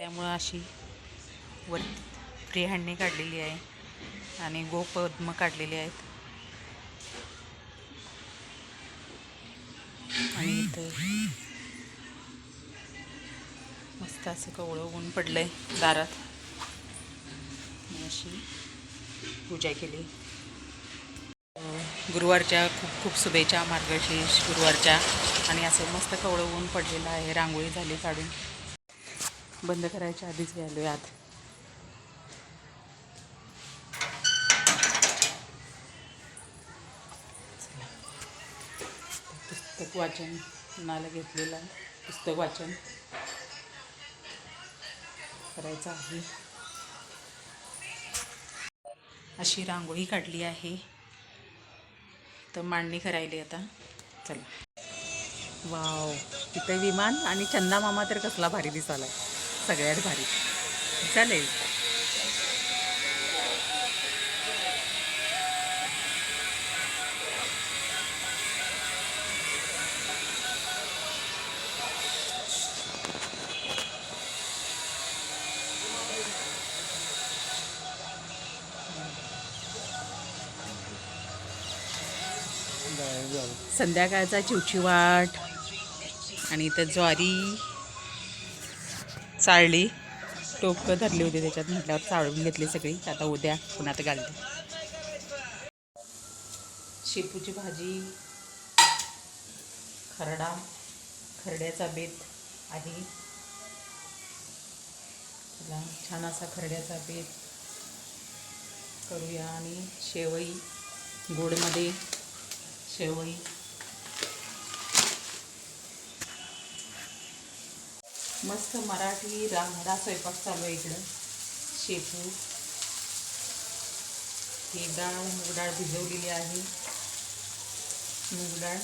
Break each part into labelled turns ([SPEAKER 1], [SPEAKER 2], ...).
[SPEAKER 1] त्यामुळं अशी were free हँडने काढलेली आहे आणि गोपद्म काढलेले आहेत. आणि इथं मस्त असं कवळं ऊन पडलंय दारात. आणि अशी पूजा केली. गुरुवारच्या खूप खूप शुभेच्छा मार्गशीर्ष गुरुवारच्या. आणि असं मस्त कवळं ऊन पडलेलं आहे. रांगोळी झाली काढून. बंद करायच्या आधीच गेलो आत पुस्तक वाचन नाला घेतलेलं आहे? पुस्तक वाचन. करायचं आहे. अशी रांगोळी काढली आहे. तर मांडणी करायली आता. चला. वाव. तिथे विमान आणि चंदा मामा तर कसला भारी दिसालाय सगळ्यात भारी. चालेल. संध्याकाळचा चिवचिवाट आणि इथं ज्वारी. चाळली. टोपं धरली होती त्याच्यात म्हटल्यावर चाळून घेतली सगळी. आता उद्या पुन्हा घालते. शेपूची भाजी खरडा खरड्याचा बेत आहे. छान असा खरड्याचा बेत करूया आणि शेवई गोडमध्ये शेवई. मस्त मराठी रांगडा स्वयंपाक चालू आहे इकडं. शेपू. ही डाळ मूग डाळ भिजवलेली आहे. मूग डाळ.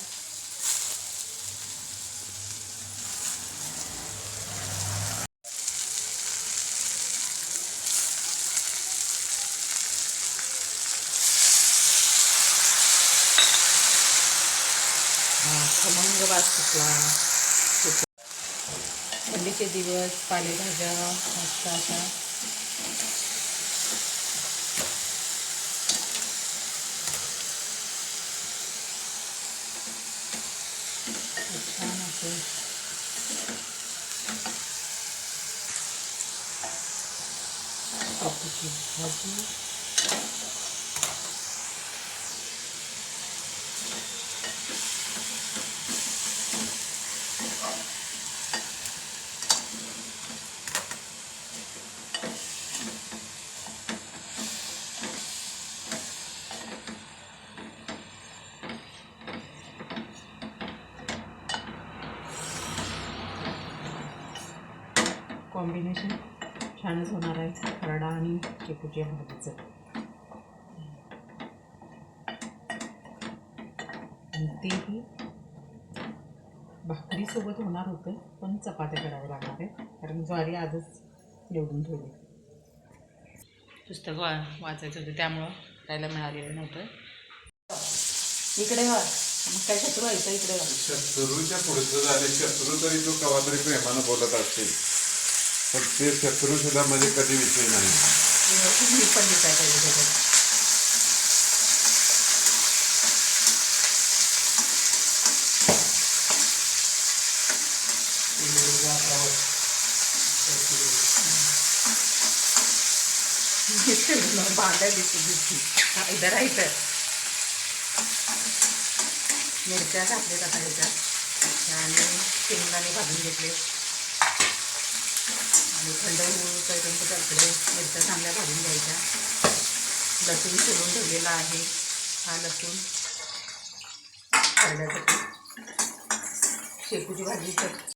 [SPEAKER 1] खमंग वास सुटला. थंडीचे दिवस पालेभाज्या मस्त अशा छान असे कापूची भाजी कॉम्बिनेशन छानच होणार आहे. खरडा आणि चिकूच्या भाजीचं. आणि तेही भाकरीसोबत होणार होतं पण चपात्या कराव्या लागणार आहे कारण ज्वारी आजच निवडून ठेवली. पुस्तक वा वाचायचं होतं त्यामुळं करायला मिळालेलं नव्हतं. इकडे वा. मग काय शत्रू व्हायचं इकडे?
[SPEAKER 2] शत्रूच्या पुढचं झाले. शत्रू तरी तो कवा तरी प्रेमानं बोलत असतील. पण ते शत्रू सुद्धा म्हणजे कधी विषय नाही.
[SPEAKER 1] व्यवस्थित मीठ पण दिसायला पाहिजे त्याच्यात बांधा दिसते दिसते इधर आहे मिरच्या घातल्या आता ह्याच्यात. आणि शेंगदाणे भाजून घेतले आणि थंड होऊपर्यंत त्याकडे मिरच्या चांगल्या घालून घ्यायच्या. लसूण सोलून ठेवलेला आहे हा लसूण. करण्यासाठी शेपूची भाजी तर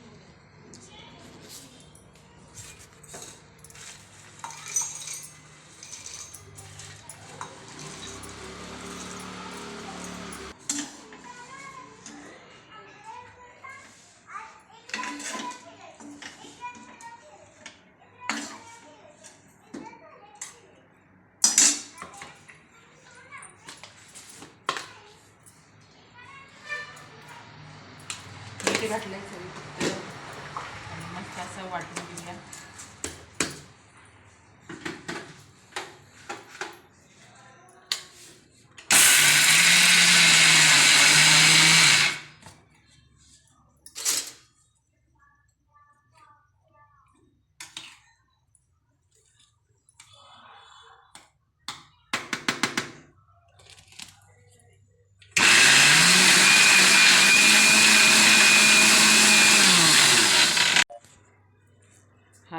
[SPEAKER 1] घातलं आहे फक्त आणि मस्त असं वाटून घेऊया.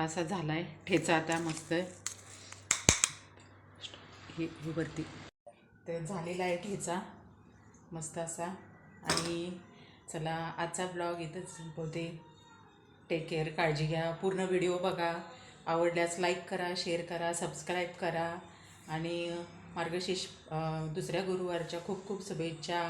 [SPEAKER 1] असा झाला आहे ठेचा आता मस्त हे हे वरती. तर झालेला आहे ठेचा. मस्त असा. आणि चला आजचा ब्लॉग इथंच संपवते. टेक केअर काळजी घ्या. पूर्ण व्हिडिओ बघा. आवडल्यास लाईक करा शेअर करा सबस्क्राईब करा. आणि मार्गशीर्ष दुसऱ्या गुरुवारच्या खूप खूप शुभेच्छा.